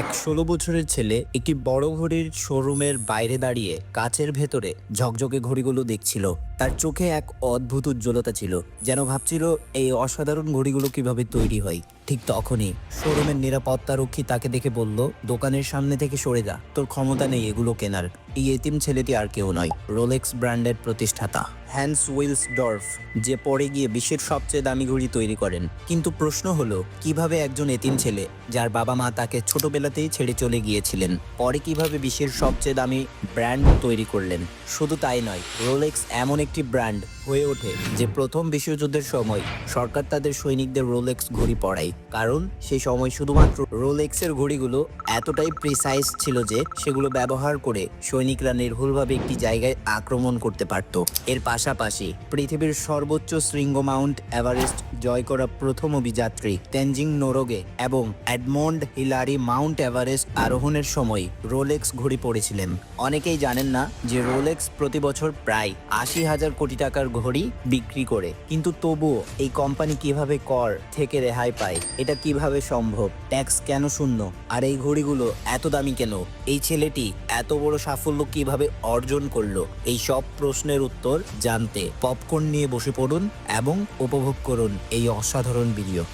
এক ষোলো বছরের ছেলে একটি বড় ঘড়ির শোরুমের বাইরে দাঁড়িয়ে কাচের ভেতরে ঝকঝকে ঘড়িগুলো দেখছিল। তার চোখে এক অদ্ভুত উজ্জ্বলতা ছিল, যেন ভাবছিল এই অসাধারণ ঘড়িগুলো কীভাবে তৈরি হয়। ঠিক তখনই শোরুমের নিরাপত্তারক্ষী তাকে দেখে বলল, দোকানের সামনে থেকে সরে যা, তোর ক্ষমতা নেই এগুলো কেনার। এই এতিম ছেলেটি আর কেউ নয়, রোলেক্স ব্র্যান্ডের প্রতিষ্ঠাতা। হ্যান্স উইলস ডর্ফ যে পরে গিয়ে বিশ্বের সবচেয়ে দামি ঘড়ি তৈরি করেন। কিন্তু প্রশ্ন হলো, কীভাবে একজন এতিম ছেলে, যার বাবা মা তাকে ছোটবেলাতেই ছেড়ে চলে গিয়েছিলেন, পরে কীভাবে বিশ্বের সবচেয়ে দামি ব্র্যান্ড তৈরি করলেন? শুধু তাই নয়, রোলেক্স এমন একটি ব্র্যান্ড হয়ে ওঠে, যে প্রথম বিশ্বযুদ্ধের সময় সরকার তাদের সৈনিকদের রোলেক্স ঘড়ি পড়ায় কারণ, সেই সময় শুধুমাত্র রোলেক্সের ঘড়িগুলো এতটাই প্রিসাইজ ছিল যে, সেগুলো ব্যবহার করে সৈনিকরা নির্ভুলভাবে একটি জায়গায় আক্রমণ করতে পারত। এর পাশাপাশি পৃথিবীর সর্বোচ্চ শৃঙ্গ মাউন্ট এভারেস্ট জয় করা প্রথম অভিযাত্রী তেনজিং নোরোগে এবং অ্যাডমন্ড হিলারি মাউন্ট এভারেস্ট আরোহণের সময় রোলেক্স ঘড়ি পড়েছিলেন। অনেকেই জানেন না যে রোলেক্স প্রতি বছর প্রায় আশি হাজার কোটি টাকার ঘড়ি বিক্রি করে। কিন্তু তবুও এই কোম্পানি কীভাবে কর থেকে রেহাই পায়, এটা কীভাবে সম্ভব, ট্যাক্স কেন শূন্য, আর এই ঘড়িগুলো এত দামি কেন, এই ছেলেটি এত বড় সাফল্য কীভাবে অর্জন করল, এই সব প্রশ্নের উত্তর জানতে পপকর্ন নিয়ে বসে পড়ুন এবং উপভোগ করুন এই অসাধারণ ভিডিও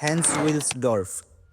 হ্যান্স উইলসডর্ফ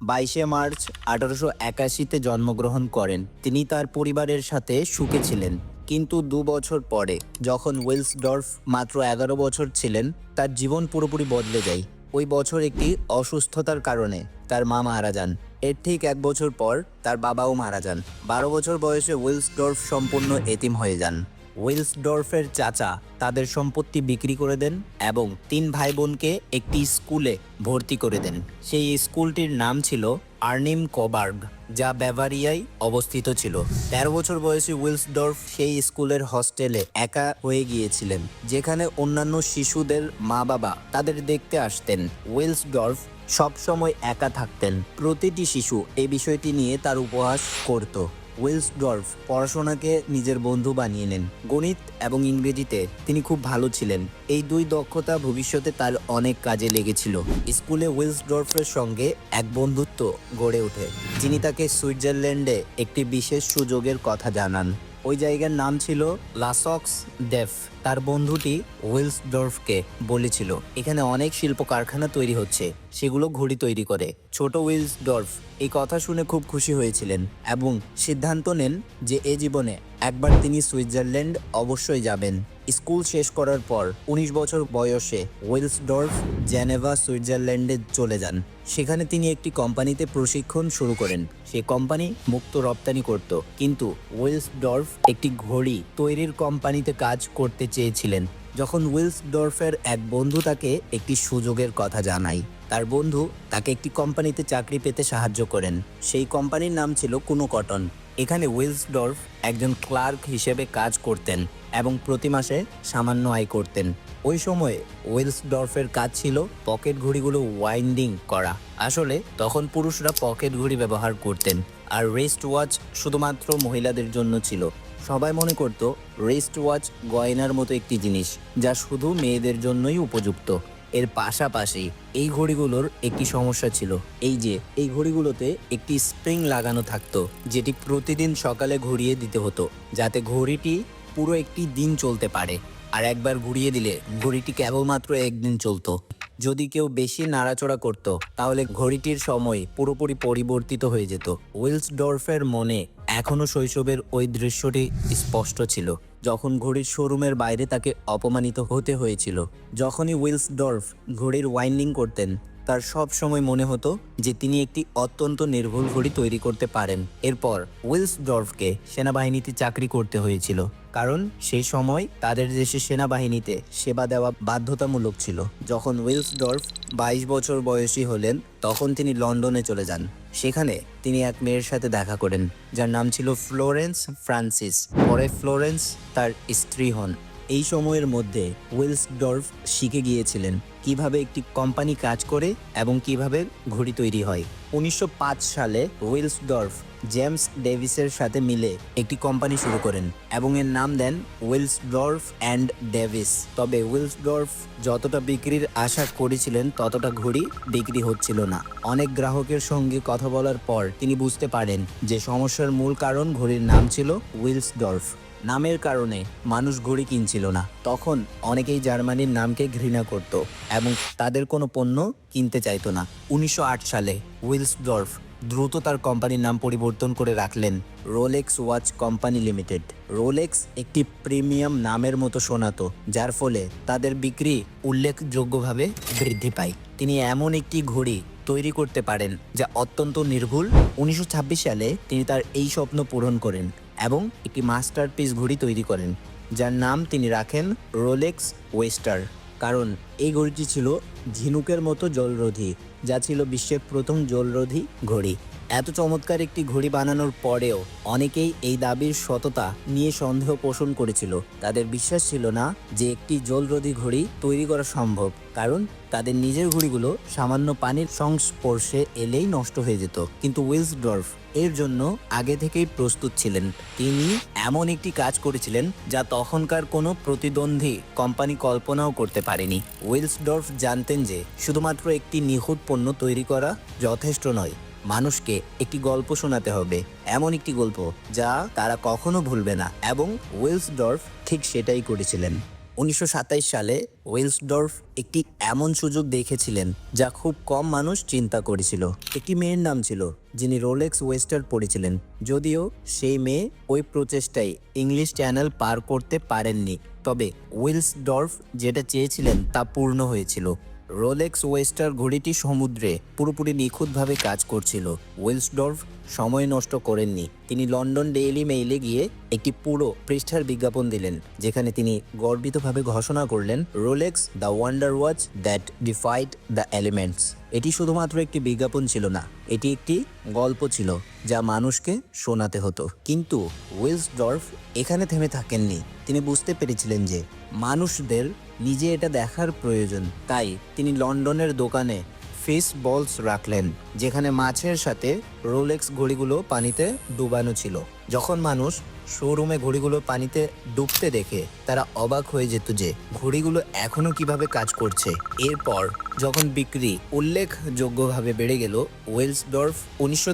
বাইশে মার্চ আঠারোশো একাশিতে জন্মগ্রহণ করেন। তিনি তার পরিবারের সাথে সুখে ছিলেন। কিন্তু দু বছর পরে, যখন উইলসডর্ফ মাত্র এগারো বছর ছিলেন, তার জীবন পুরোপুরি বদলে যায়। ওই বছর একটি অসুস্থতার কারণে তার মা মারা যান। এর ঠিক এক বছর পর তার বাবাও মারা যান। বারো বছর বয়সে উইলসডর্ফ সম্পূর্ণ এতিম হয়ে যান। উইলসডর্ফের চাচা তাদের সম্পত্তি বিক্রি করে দেন এবং তিন ভাই বোনকে একটি স্কুলে ভর্তি করে দেন। সেই স্কুলটির নাম ছিল আর্নিম কোবার্গ। যা ব্যাভারিয়ায় অবস্থিত ছিল। তেরো বছর বয়সী উইলসডর্ফ সেই স্কুলের হস্টেলে একা হয়ে গিয়েছিলেন, যেখানে অন্যান্য শিশুদের মা বাবা তাদের দেখতে আসতেন। উইলসডর্ফ সবসময় একা থাকতেন। প্রতিটি শিশু এই বিষয়টি নিয়ে তার উপহাস করত। উইলসডর্ফ পড়াশোনাকে নিজের বন্ধু বানিয়ে নেন। গণিত এবং ইংরেজিতে তিনি খুব ভালো ছিলেন। এই দুই দক্ষতা ভবিষ্যতে তার অনেক কাজে লেগেছিল। স্কুলে ওয়েলসডর্ফের সঙ্গে এক বন্ধুত্ব গড়ে ওঠে। যিনি তাকে সুইজারল্যান্ডে একটি বিশেষ সুযোগের কথা জানান। ওই জায়গার নাম ছিল লাসক্স ডেফ। তার বন্ধুটি উইলসডর্ফকে বলেছিল, এখানে অনেক শিল্প কারখানা তৈরি হচ্ছে, সেগুলো ঘড়ি তৈরি করে। ছোট উইলসডর্ফ এই কথা শুনে খুব খুশি হয়েছিলেন এবং সিদ্ধান্ত নেন যে এ জীবনে একবার তিনি সুইজারল্যান্ড অবশ্যই যাবেন। স্কুল শেষ করার পর ১৯ বছর বয়সে উইলসডর্ফ, জেনেভা, সুইজারল্যান্ডে চলে যান। সেখানে তিনি একটি কোম্পানিতে প্রশিক্ষণ শুরু করেন। সেই কোম্পানি মুক্ত রপ্তানি করত। কিন্তু উইলসডর্ফ একটি ঘড়ি তৈরির কোম্পানিতে কাজ করতে চেয়েছিলেন। যখন উইলসডর্ফের এক বন্ধু তাকে একটি সুযোগের কথা জানায়, তার বন্ধু তাকে একটি কোম্পানিতে চাকরি পেতে সাহায্য করেন। সেই কোম্পানির নাম ছিল কুনো কটন এখানে উইলসডর্ফ একজন ক্লার্ক হিসেবে কাজ করতেন এবং প্রতি মাসে সামান্য আয় করতেন। ওই সময়ে উইলসডর্ফের কাজ ছিল পকেট ঘড়িগুলো ওয়াইন্ডিং করা। আসলে তখন পুরুষরা পকেট ঘড়ি ব্যবহার করতেন আর রেস্ট ওয়াচ শুধুমাত্র মহিলাদের জন্য ছিল। সবাই মনে করত রেস্ট ওয়াচ গয়নার মতো একটি জিনিস যা শুধু মেয়েদের জন্যই উপযুক্ত। এর পাশাপাশি এই ঘড়িগুলোর একটি সমস্যা ছিল। এই যে, এই ঘড়িগুলোতে একটি স্প্রিং লাগানো থাকতো, যেটি প্রতিদিন সকালে ঘুরিয়ে দিতে হতো, যাতে ঘড়িটি পুরো একটি দিন চলতে পারে। আর একবার ঘুরিয়ে দিলে ঘড়িটি কেবলমাত্র একদিন চলতো। যদি কেউ বেশি নাড়াচড়া করত, তাহলে ঘড়িটির সময় পুরোপুরি পরিবর্তিত হয়ে যেত। উইলসডর্ফের মনে এখনও শৈশবের ওই দৃশ্যটি স্পষ্ট ছিল, যখন ঘড়ির শোরুমের বাইরে তাকে অপমানিত হতে হয়েছিল। যখনই উইলসডর্ফ ঘড়ির ওয়াইন্ডিং করতেন তার সব সময় মনে হতো যে তিনি একটি অত্যন্ত নির্ভুল ঘড়ি তৈরি করতে পারেন। এরপর উইলসডর্ফকে সেনাবাহিনীতে চাকরি করতে হয়েছিল, কারণ সেই সময় তাদের দেশে সেনাবাহিনীতে সেবা দেওয়া বাধ্যতামূলক ছিল। যখন উইলসডর্ফ বাইশ বছর বয়সী হলেন, তখন তিনি লন্ডনে চলে যান। সেখানে তিনি এক মেয়ের সাথে দেখা করেন, যার নাম ছিল ফ্লোরেন্স ফ্রান্সিস। পরে ফ্লোরেন্স তার স্ত্রী হন। এই সময়ের মধ্যে উইলসডর্ফ শিখে গিয়েছিলেন কীভাবে একটি কোম্পানি কাজ করে এবং কীভাবে ঘড়ি তৈরি হয়। উনিশশো পাঁচ সালে উইলসডর্ফ জেমস ডেভিসের সাথে মিলে একটি কোম্পানি শুরু করেন এবং এর নাম দেন উইলসডর্ফ অ্যান্ড ডেভিস। তবে উইলসডর্ফ যতটা বিক্রির আশা করেছিলেন, ততটা ঘড়ি বিক্রি হচ্ছিল না। অনেক গ্রাহকের সঙ্গে কথা বলার পর তিনি বুঝতে পারেন যে সমস্যার মূল কারণ ঘড়ির নাম ছিল উইলসডর্ফ। নামের কারণে মানুষ ঘড়ি কিনছিল না। তখন অনেকেই জার্মানির নামকে ঘৃণা করত এবং তাদের কোনো পণ্য কিনতে চাইতো না। উনিশশো আট সালে উইলসডর্ফ দ্রুত তার কোম্পানির নাম পরিবর্তন করে রাখলেন Rolex watch company limited. Rolex একটি প্রিমিয়াম নামের মতো শোনাতো যার ফলে তাদের বিক্রি উল্লেখযোগ্যভাবে বৃদ্ধি পায়। তিনি এমন একটি ঘড়ি তৈরি করতে পারেন, যা অত্যন্ত নির্ভুল। উনিশশো ছাব্বিশ সালে তিনি তার এই স্বপ্ন পূরণ করেন। এবং একটি মাস্টারপিস ঘড়ি তৈরি করেন, যার নাম তিনি রাখেন রোলেক্স ওয়েস্টার। কারণ এই ঘড়িটি ছিল ঝিনুকের মতো জলরোধী। যা ছিল বিশ্বের প্রথম জলরোধী ঘড়ি। এত চমৎকার একটি ঘড়ি বানানোর পরেও অনেকেই এই দাবির সততা নিয়ে সন্দেহ পোষণ করেছিল। তাদের বিশ্বাস ছিল না যে একটি জলরোধী ঘড়ি তৈরি করা সম্ভব, কারণ তাদের নিজের ঘড়িগুলো সামান্য পানির সংস্পর্শে এলেই নষ্ট হয়ে যেত। কিন্তু উইলসডর্ফ এর জন্য আগে থেকেই প্রস্তুত ছিলেন। তিনি এমন একটি কাজ করেছিলেন যা তখনকার কোনো প্রতিদ্বন্দ্বী কোম্পানি কল্পনাও করতে পারেনি। উইলসডর্ফ জানতেন যে শুধুমাত্র একটি নিখুঁত পণ্য তৈরি করা যথেষ্ট নয়। মানুষকে একটি গল্প শোনাতে হবে, এমন একটি গল্প যা তারা কখনো ভুলবে না এবং উইলসডর্ফ ঠিক সেটাই করেছিলেন। উনিশশো সাতাশ সালে ওয়েলসডর্ফ একটি এমন সুযোগ দেখেছিলেন যা খুব কম মানুষ চিন্তা করেছিল। একটি মেয়ের নাম ছিল, যিনি রোলেক্স ওয়েস্টার পড়েছিলেন, যদিও সেই মেয়ে ওই প্রচেষ্টায় ইংলিশ চ্যানেল পার করতে পারেননি। তবে উইলসডর্ফ যেটা চেয়েছিলেন তা পূর্ণ হয়েছিল। রোলেক্স ওয়েস্টার ঘড়িটি সমুদ্রে পুরোপুরি নিখুঁতভাবে কাজ করছিল। ওয়েলসডর্ফ সময় নষ্ট করেননি। তিনি লন্ডন ডেইলি মেইলে গিয়ে একটি পুরো পৃষ্ঠার বিজ্ঞাপন দিলেন, যেখানে তিনি গর্বিতভাবে ঘোষণা করলেন, Rolex, the wonder watch that defied the elements. এটি শুধুমাত্র একটি বিজ্ঞাপন ছিল না, এটি একটি গল্প ছিল, যা মানুষকে শোনাতে হতো। কিন্তু উইলসডর্ফ এখানে থেমে থাকেননি। তিনি বুঝতে পেরেছিলেন যে মানুষদের নিজে এটা দেখার প্রয়োজন। তাই তিনি লন্ডনের দোকানে ফিস বলস রাখলেন, যেখানে মাছের সাথে রোলেক্স ঘড়িগুলো পানিতে ডুবানো ছিল। যখন মানুষ শোরুমে ঘড়িগুলো পানিতে ডুবতে দেখে, তারা অবাক হয়ে যেত যে, ঘড়িগুলো এখনও কীভাবে কাজ করছে। এরপর যখন বিক্রি উল্লেখযোগ্যভাবে বেড়ে গেল, ওয়েলসডর্ফ উনিশশো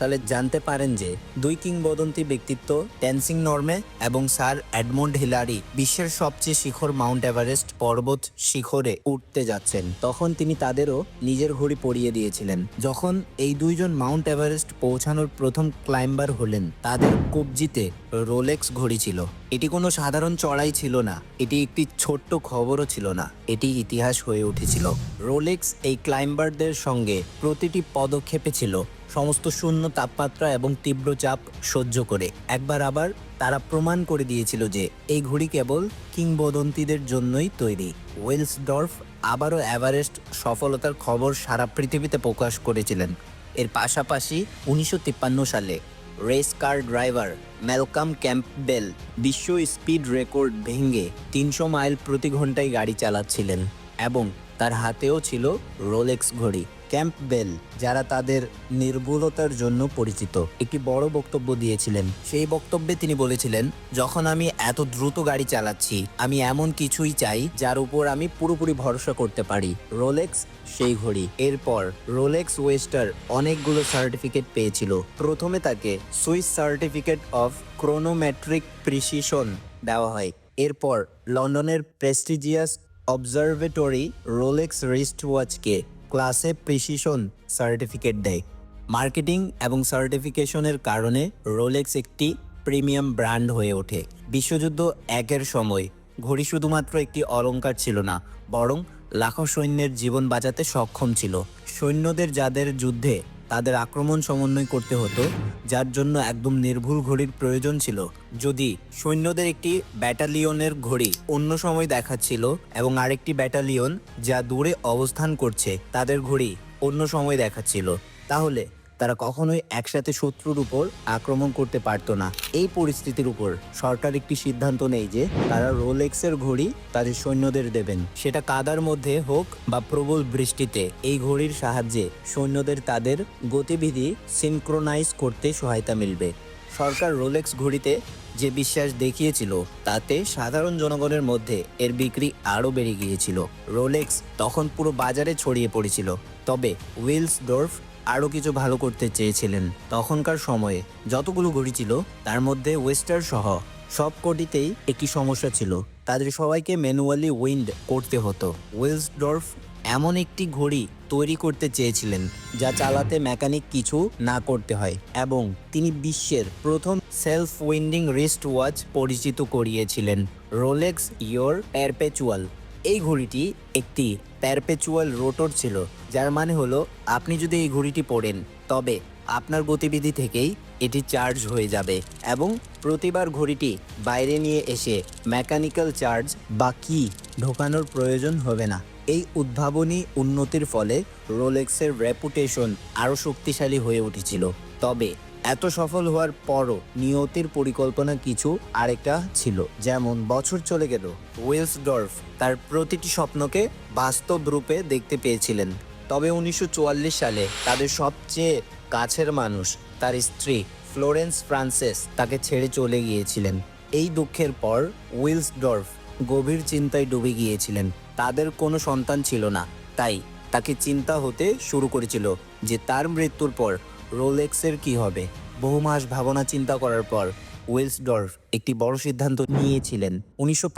সালে জানতে পারেন যে দুই কিংবদন্তি ব্যক্তিত্ব ট্যান্সিং নর্মে এবং স্যার অ্যাডমন্ড হিলারি বিশ্বের সবচেয়ে শিখর মাউন্ট এভারেস্ট পর্বত শিখরে উঠতে যাচ্ছেন। তখন তিনি তাদেরও নিজের ঘড়ি পরিয়ে দিয়েছিলেন। যখন এই দুইজন মাউন্ট এভারেস্ট পৌঁছানোর প্রথম ক্লাইম্বার হলেন, তাদের কবজিতে রোলেক্স ঘড়ি ছিল। এটি কোনো সাধারণ চড়াই ছিল না, এটি একটি ছোট্ট খবরও ছিল না, এটি ইতিহাস হয়ে উঠেছিল। রোলেক্স এই ক্লাইম্বারদের সঙ্গে প্রতিটি পদক্ষেপে ছিল। সমস্ত শূন্য তাপমাত্রা এবং তীব্র চাপ সহ্য করে। একবার আবার তারা প্রমাণ করে দিয়েছিল যে এই ঘড়ি কেবল কিংবদন্তিদের জন্যই তৈরি। ওয়েলসডর্ফ আবারও এভারেস্ট সফলতার খবর সারা পৃথিবীতে প্রকাশ করেছিলেন। এর পাশাপাশি উনিশশো তিপ্পান্ন সালে race car driver Malcolm Campbell বিশ্ব স্পিড রেকর্ড ভেঙে তিনশো মাইল প্রতি ঘন্টায় গাড়ি চালাচ্ছিলেন এবং তার হাতেও ছিল রোলেক্স ঘড়ি ক্যাম্পবেল যারা তাদের নির্ভুলতার জন্য পরিচিত। একটি বড় বক্তব্য দিয়েছিলেন। সেই বক্তব্যে তিনি বলেছিলেন, যখন আমি এত দ্রুত গাড়ি চালাচ্ছি, আমি এমন কিছুই চাই যার উপর আমি পুরোপুরি ভরসা করতে পারি। রোলেক্স, সেই ঘড়ি। এরপর রোলেক্স ওয়েস্টার অনেকগুলো সার্টিফিকেট পেয়েছিল। প্রথমে তাকে Swiss certificate of chronometric precision দেওয়া হয়। এরপর লন্ডনের প্রেস্টিজিয়াস অবজারভেটরি রোলেক্স রিস্ট ওয়াচকে ক্লাসে প্রিসিশন সার্টিফিকেট দেয়। মার্কেটিং এবং সার্টিফিকেশনের কারণে রোলেক্স একটি প্রিমিয়াম ব্র্যান্ড হয়ে ওঠে। বিশ্বযুদ্ধ একের সময়। ঘড়ি শুধুমাত্র একটি অলংকার ছিল না, বরং লাখো সৈন্যের জীবন বাঁচাতে সক্ষম ছিল। সৈন্যদের যাদের যুদ্ধে তাদের আক্রমণ সমন্বয় করতে হতো, যার জন্য একদম নির্ভুল ঘড়ির প্রয়োজন ছিল। যদি সৈন্যদের একটি ব্যাটালিয়নের ঘড়ি অন্য সময় দেখাচ্ছিল এবং আরেকটি ব্যাটালিয়ন যা দূরে অবস্থান করছে তাদের ঘড়ি অন্য সময় দেখাচ্ছিল, তাহলে তারা কখনোই একসাথে শত্রুর উপর আক্রমণ করতে পারতো না। এই পরিস্থিতির উপর সরকার একটি সিদ্ধান্ত নেই যে, তারা রোলেক্সের ঘড়ি তাদের সৈন্যদের দেবেন। সেটা কাদার মধ্যে হোক বা প্রবল বৃষ্টিতে, এই ঘড়ির সাহায্যে সৈন্যদের তাদের গতিবিধি সিনক্রোনাইজ করতে সহায়তা মিলবে। সরকার রোলেক্স ঘড়িতে যে বিশ্বাস দেখিয়েছিল, তাতে সাধারণ জনগণের মধ্যে এর বিক্রি আরও বেড়ে গিয়েছিল। রোলেক্স তখন পুরো বাজারে ছড়িয়ে পড়েছিল। তবে উইলস ডোর্ফ আরও কিছু ভালো করতে চেয়েছিলেন তখনকার সময়ে। যতগুলো ঘড়ি ছিল, তার মধ্যে ওয়েস্টার সহ সব কটিতেই একটি সমস্যা ছিল। তাদের সবাইকে ম্যানুয়ালি উইন্ড করতে হতো। উইলসডর্ফ এমন একটি ঘড়ি তৈরি করতে চেয়েছিলেন, যা চালাতে মেকানিক কিছু না করতে হয় এবং তিনি বিশ্বের প্রথম সেলফ উইন্ডিং রিস্ট ওয়াচ পরিচিত করিয়েছিলেন। রোলেক্স ইয়োর প্যারপেচুয়াল এই ঘড়িটি একটি প্যারপেচুয়াল রোটর ছিল, যার মানে হলো আপনি যদি এই ঘড়িটি পড়েন, তবে আপনার গতিবিধি থেকেই এটি চার্জ হয়ে যাবে এবং প্রতিবার ঘড়িটি বাইরে নিয়ে এসে মেকানিক্যাল চার্জ বা কি ঢোকানোর প্রয়োজন হবে না। এই উদ্ভাবনী উন্নতির ফলে রোলেক্সের রেপুটেশন আরও শক্তিশালী হয়ে উঠেছিল। তবে এত সফল হওয়ার পরও নিয়তির পরিকল্পনা কিছু আরেকটা ছিল। যেমন বছর চলে গেল ওয়েলসডর্ফ তার প্রতিটি স্বপ্নকে বাস্তব রূপে দেখতে পেয়েছিলেন। তবে উনিশশো চুয়াল্লিশ সালে তাদের সবচেয়ে কাছের মানুষ, তার স্ত্রী ফ্লোরেন্স ফ্রান্সেস তাকে ছেড়ে চলে গিয়েছিলেন। এই দুঃখের পর উইলসডর্ফ গভীর চিন্তায় ডুবে গিয়েছিলেন। তাদের কোনো সন্তান ছিল না, তাই তাকে চিন্তা হতে শুরু করেছিল যে তার মৃত্যুর পর রোলেক্সের কি হবে? বহু মাস ভাবনা চিন্তা করার পর ওয়েলসডর্ফ একটি বড় সিদ্ধান্ত নিয়েছিলেন। উনিশশো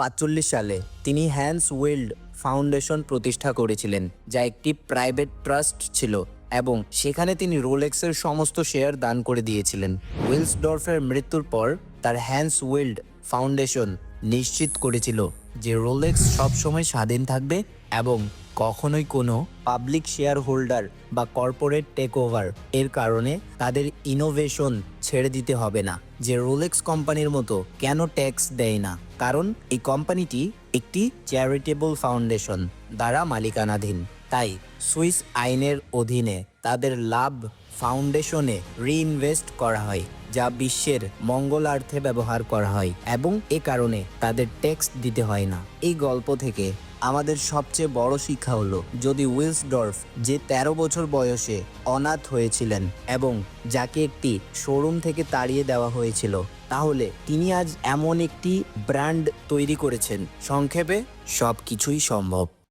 সালে তিনি হ্যান্স ওয়েল্ড ফাউন্ডেশন প্রতিষ্ঠা করেছিলেন, যা একটি প্রাইভেট ট্রাস্ট ছিল এবং সেখানে তিনি রোলেক্সের সমস্ত শেয়ার দান করে দিয়েছিলেন। ওয়েলসডর্ফের মৃত্যুর পর তার হ্যান্স ওয়েল্ড ফাউন্ডেশন নিশ্চিত করেছিল যে রোলেক্স সবসময় স্বাধীন থাকবে এবং কখনোই কোনো পাবলিক শেয়ার হোল্ডার বা কর্পোরেট টেক ওভার এর কারণে তাদের ইনোভেশন ছেড়ে দিতে হবে না। যে রোলেক্স কোম্পানির মতো কেন ট্যাক্স দেয় না? কারণ এই কোম্পানিটি একটি চ্যারিটেবল ফাউন্ডেশন দ্বারা মালিকানাধীন। তাই সুইস আইনের অধীনে তাদের লাভ ফাউন্ডেশনে রিইনভেস্ট করা হয়, যা বিশ্বের মঙ্গলার্থে ব্যবহার করা হয় এবং এ কারণে তাদের ট্যাক্স দিতে হয় না। এই গল্প থেকে আমাদের সবচেয়ে বড় শিক্ষা হলো যদি উইলসডর্ফ যে ১৩ বছর বয়সে অনাথ হয়েছিলেন এবং যাকে একটি শোরুম থেকে তাড়িয়ে দেওয়া হয়েছিল, তাহলে তিনি আজ এমন একটি ব্র্যান্ড তৈরি করেছেন। সংক্ষেপে সব কিছুই সম্ভব।